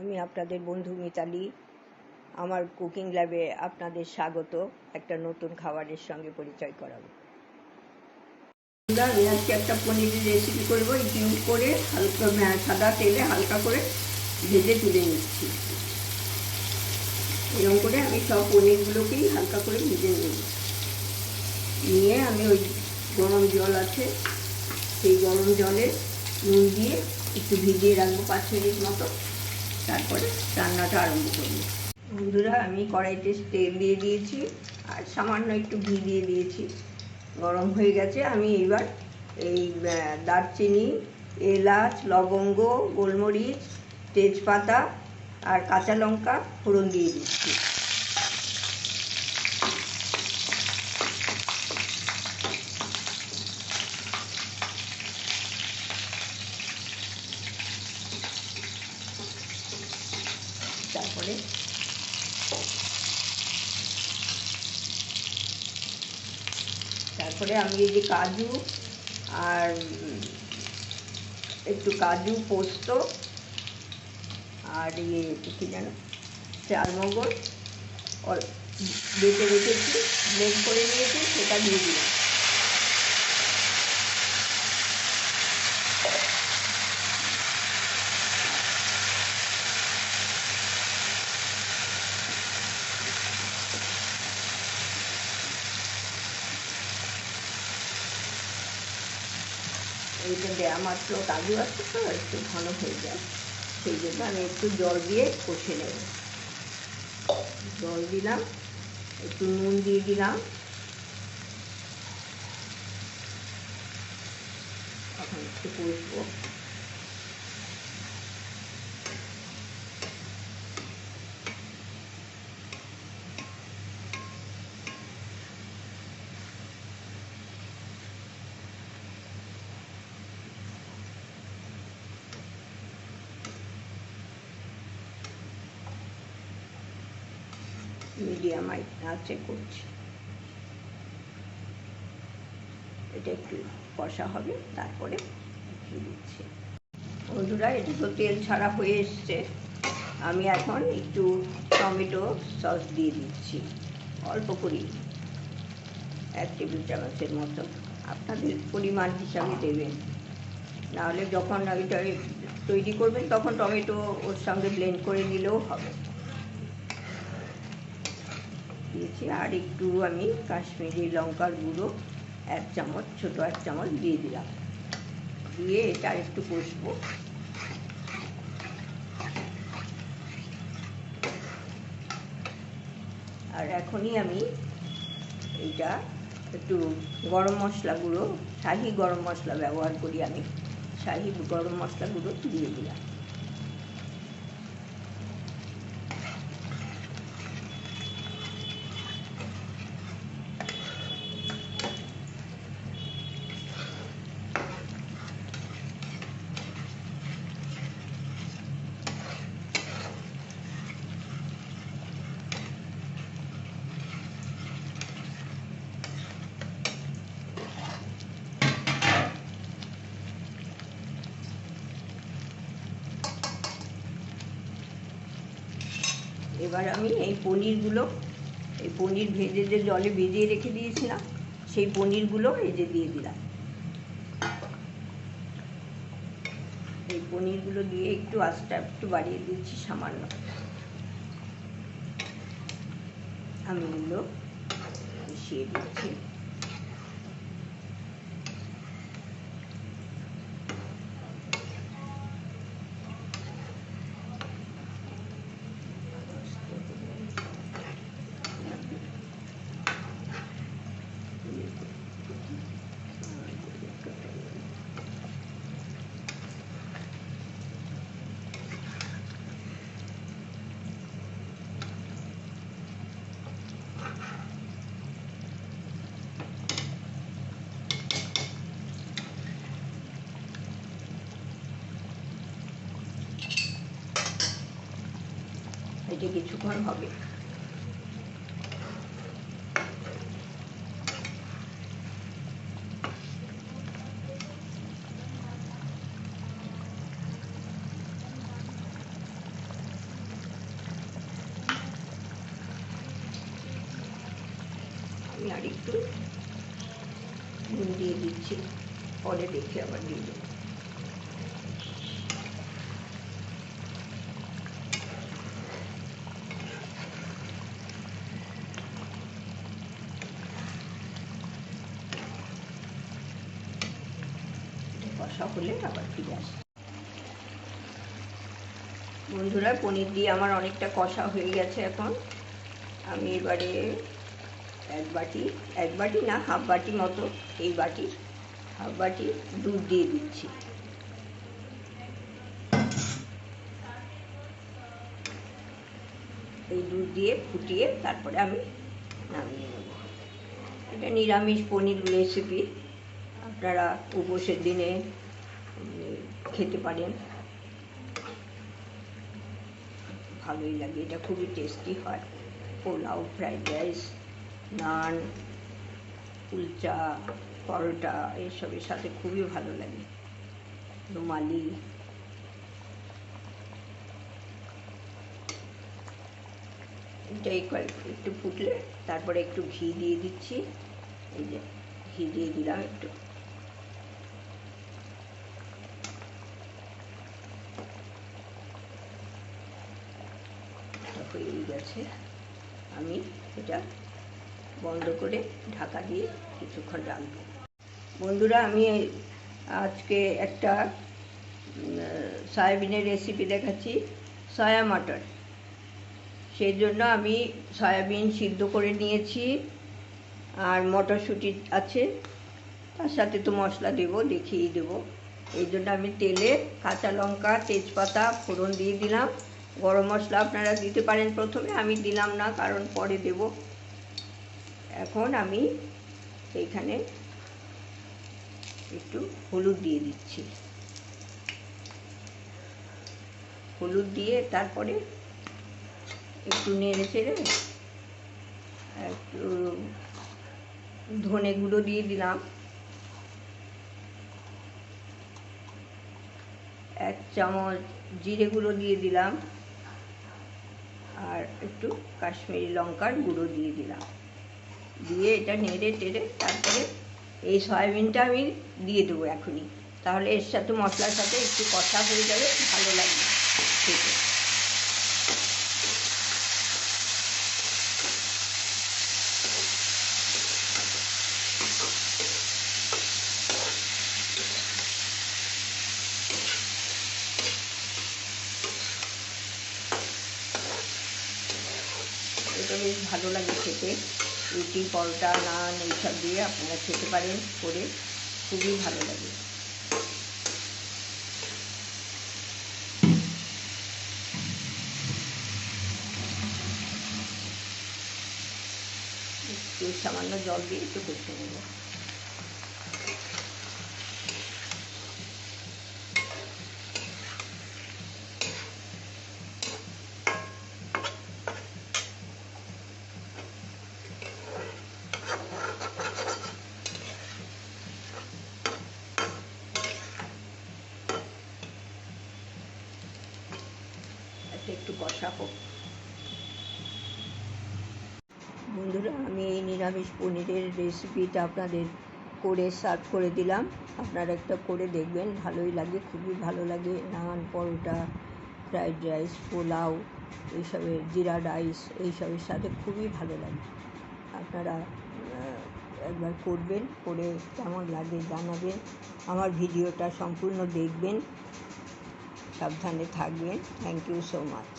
আমি আপনাদের বন্ধু মিতালি। আমার কুকিং ল্যাবে আপনাদের স্বাগত। একটা নতুন খাবারের সঙ্গে পরিচয় করাবো। আমি আজকে একটা পনিরের রেসিপি করব। ডিম করে হালকা সাদা তেলে হালকা করে ভেজে তুলে নিচ্ছি। এরকম করে আমি সব পনিরগুলোকেই হালকা করে ভেজে নেব। নিয়ে আমি ওই গরম জল আছে, সেই গরম জলে নুন দিয়ে একটু ভিজিয়ে রাখব পাঁচ মিনিট মতো। তারপরে রান্নাটা আরম্ভ করব। বন্ধুরা, আমি কড়াইতে তেল দিয়ে দিয়েছি আর সামান্য একটু ঘি দিয়ে দিয়েছি। গরম হয়ে গেছে, আমি এইবার এই দারচিনি, এলাচ, লবঙ্গ, গোলমরিচ, তেজপাতা আর কাঁচা লঙ্কা ফোড়ন দিয়ে দিচ্ছি তারপরে তারপরে আমি এই যে কাজু আর একটু কাজু পোস্ত আর ইয়ে কী যেন চারমগজ বেটে রেখেছি ব্লেন্ড করে নিয়েছি, সেটা দিয়ে দিলাম। এইটা দেওয়া মাত্র কাজু আছে তো, একটু ঘন হয়ে যায়। সেই জন্য আমি একটু জল দিয়ে কষে নেব। জল দিলাম, একটু নুন দিয়ে দিলাম। এখন একটু কষবো। মিডিয়াম আঁচে করছি। এটা একটু কষা হবে, তারপরে ঘি দিচ্ছি। বন্ধুরা, এটা তো তেল ছাড়া হয়ে এসছে। আমি এখন একটু টমেটো সস দিয়ে দিচ্ছি। অল্প করি এক টেবিল চামচের মতো। আপনাদের পরিমাণ হিসাবে দেবেন। নাহলে যখন ওইটা তৈরি করবেন, তখন টমেটো ওর সঙ্গে ব্লেন্ড করে নিলেও হবে। দিয়েছি। আর একটু আমি কাশ্মীরি লঙ্কার গুঁড়ো, এক চামচ, ছোট এক চামচ দিয়ে দিলাম। দিয়ে এটা একটু কষবো। আর এখনই আমি এইটা একটু গরম মশলা গুঁড়ো, শাহি গরম মশলা ব্যবহার করি আমি। শাহি গরম মশলা গুঁড়ো দিয়ে দিলাম। এবার আমি এই পনিরগুলো, এই পনির ভেজে যে জলে ভিজিয়ে রেখে দিয়েছিলাম, সেই পনিরগুলো ভেজে দিয়ে দিলাম। এই পনিরগুলো দিয়ে একটু আস্তে একটু বাড়িয়ে দিচ্ছি সামান্য। আমি এগুলো মিশিয়ে দিচ্ছি। কিছুক্ষণ হবে। আমি আর একটু নুন দিয়ে দিচ্ছি। পরে দেখে আবার দিয়ে দেবো। কষা হলে আবার ফিরে আসি। বন্ধুরা, পনির দিয়ে আমার অনেকটা কষা হয়ে গেছে এখন। আমি এবারে এক বাটি এক বাটি না, হাফ বাটি মতো এই বাটি, হাফ বাটি দুধ দিয়ে দিচ্ছি। এই দুধ দিয়ে ফুটিয়ে তারপরে আমি নামিয়ে নেব। এটা নিরামিষ পনির রেসিপি আপনারা উপোসের দিনে খেতে পারেন। ভালোই লাগে, এটা খুবই টেস্টি হয়। পোলাও ফ্রাইড রাইস নান কুলচা, পরোটা এইসবের সাথে খুবই ভালো লাগে। রুমালি। এটাই কয়েক, একটু ফুটলে, তারপরে একটু ঘি দিয়ে দিচ্ছি। এই যে, ঘি দিয়ে দিলাম একটু। হয়েই গেছে। আমি এটা বন্ধ করে ঢাকা দিয়ে কিছুক্ষণ রাখব। বন্ধুরা, আমি আজকে একটা সয়াবিনের রেসিপি দেখাচ্ছি সয়া মটর সেই জন্য আমি সয়াবিন সিদ্ধ করে নিয়েছি, আর মটরশুঁটি আছে, তার সাথে তো মশলা দেবো, দেখিয়ে দেবো। এই জন্য আমি তেলে কাঁচা লঙ্কা, তেজপাতা, ফোড়ন দিয়ে দিলাম। গরম মশলা আপনারা দিতে পারেন প্রথমে, আমি দিলাম না, কারণ পরে দেব। এখন আমি এইখানে একটু হলুদ দিয়ে দিচ্ছি। হলুদ দিয়ে তারপরে একটু নেড়ে চেড়ে একটু ধনে গুঁড়ো দিয়ে দিলাম। এক চামচ জিরে গুঁড়ো দিয়ে দিলাম। একটু কাশ্মীরি লঙ্কার গুঁড়ো দিয়ে দিলাম। দিয়ে এটা নেড়ে টেড়ে তারপরে এই সয়াবিনটা আমি দিয়ে দেবো এখনই। তাহলে এর সাথে মশলার সাথে একটু কষা হয়ে যাবে, ভালো লাগবে খেতে এটা বেশ ভালো লাগে খেতে। রুটি, পরোটা, নান, এইসব দিয়ে আপনারা খেতে পারেন করে। খুবই ভালো লাগে। একটু সামান্য জল দিয়ে একটু করতে নেব। এটা একটু কষা হোক বন্ধুরা, আমি এই নিরামিষ পনিরের রেসিপিটা আপনাদের করে সার্ভ করে দিলাম। আপনারা একটা করে দেখবেন, ভালোই লাগে, খুবই ভালো লাগে। নান, পরোটা, ফ্রাইড রাইস, পোলাও, এইসবের জিরা রাইস, এইসবের সাথে খুবই ভালো লাগে। আপনারা একবার করবেন, করে কেমন লাগে জানাবেন। আমার ভিডিওটা সম্পূর্ণ দেখবেন। সাবধানে থাকবেন থ্যাংক ইউ সো মাচ